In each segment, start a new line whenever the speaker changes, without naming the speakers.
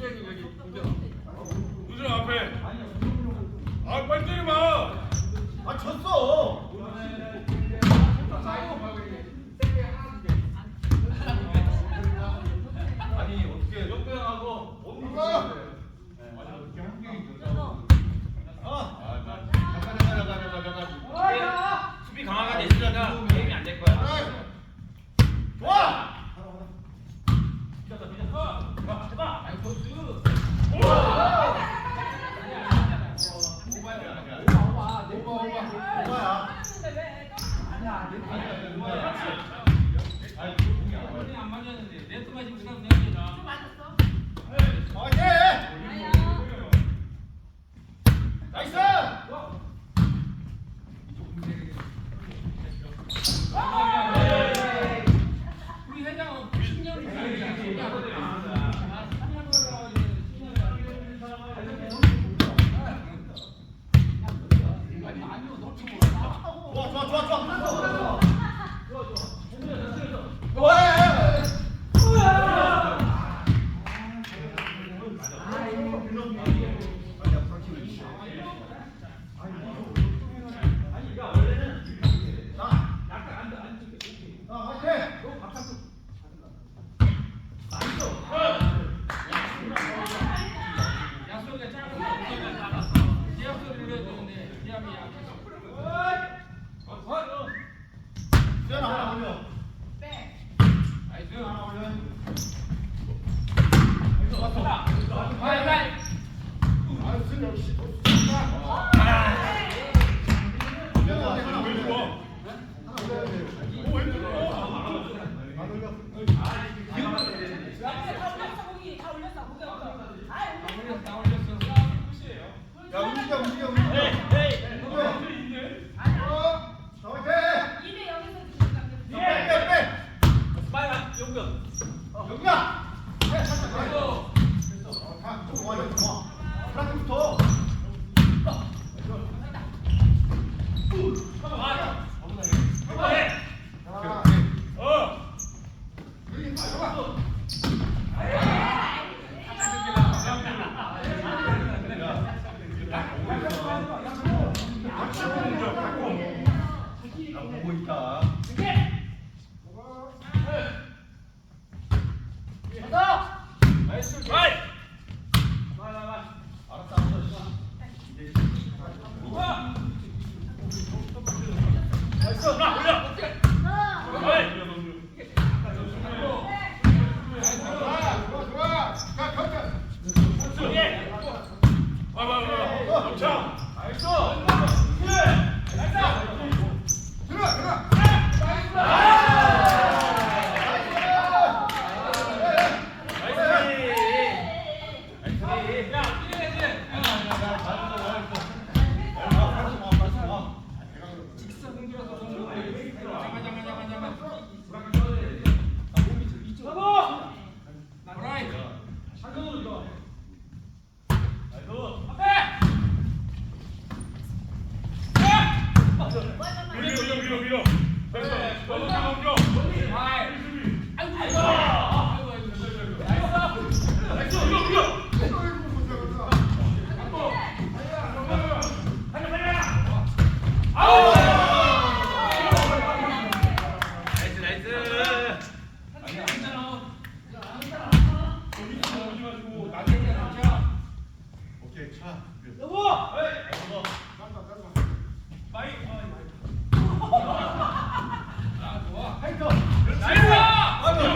문재인 여기 문재인
문재인 앞에. 아 빨리 때리 마아
졌어! 아니 어떻게?
역변하고 엄마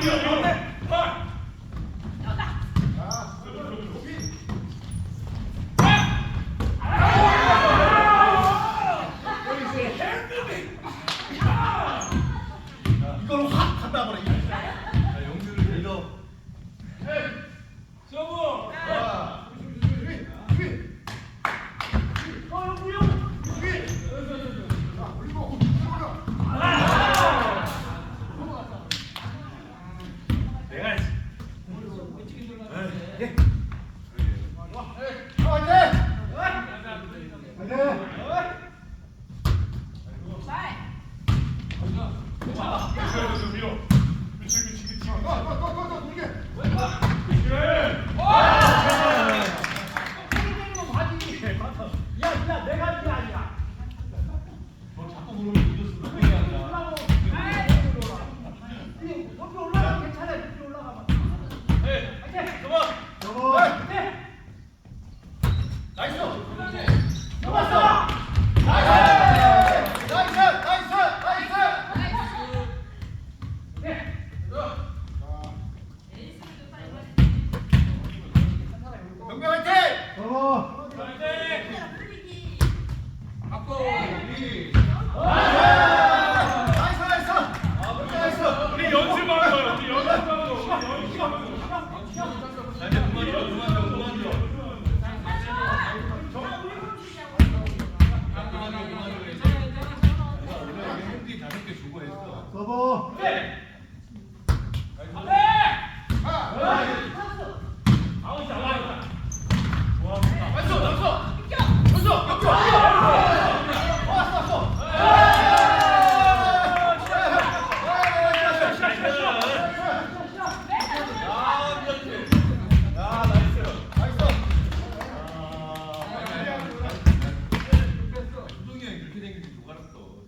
Thank you.
Yeah.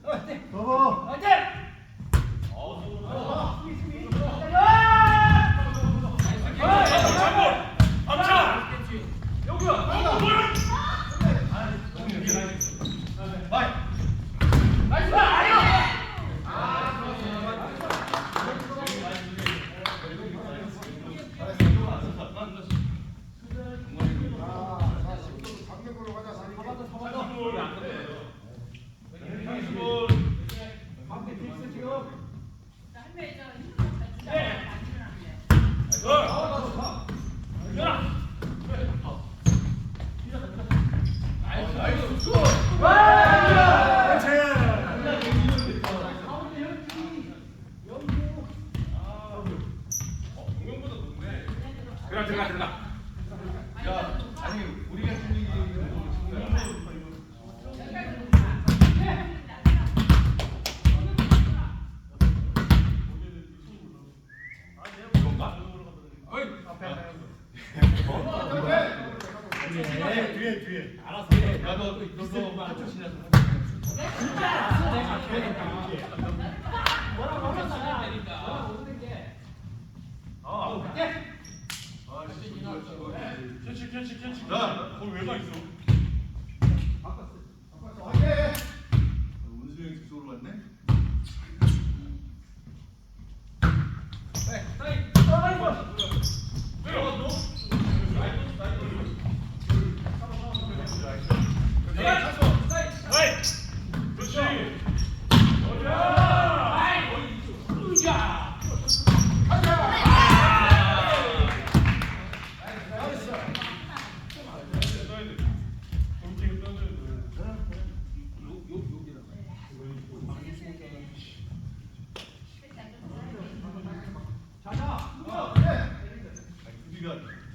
Oh, 알았어. 나도 너도 한쪽 지나서.
진짜 알았어
내가 그러니까. 뭐라 뭐라 되니까. 뭐라 모르는 게. 어.
아,
그렇지, 그렇지, 그렇지. 거기 왜가 있어?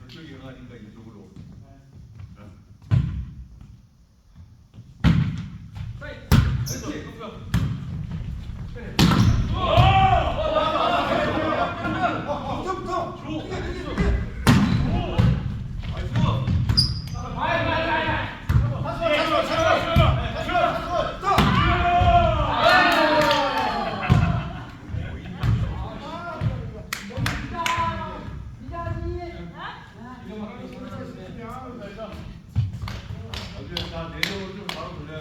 그쪽이가 아닌가 이쪽으로. 네. 자, 그렇지. 나 내려오면 바로 돌려.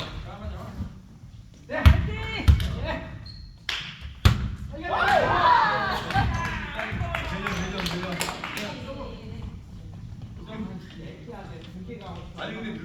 네, 화이팅! 네.
아니 근데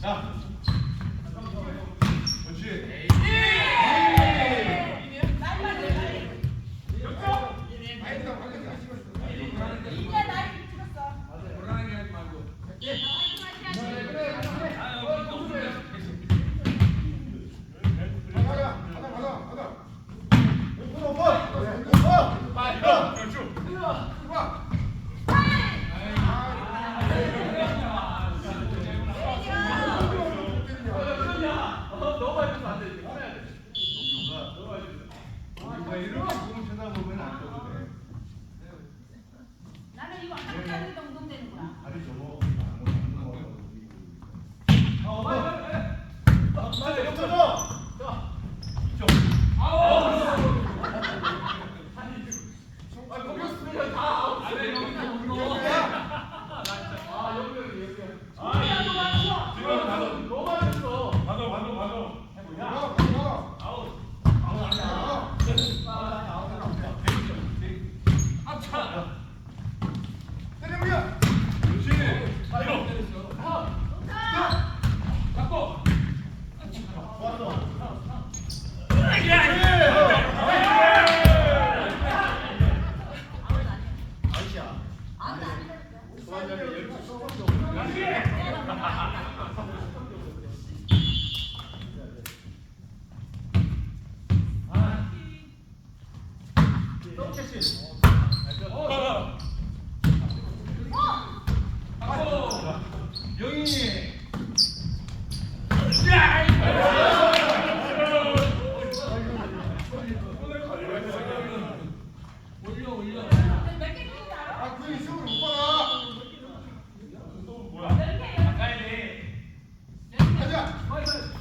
자,
Five minutes.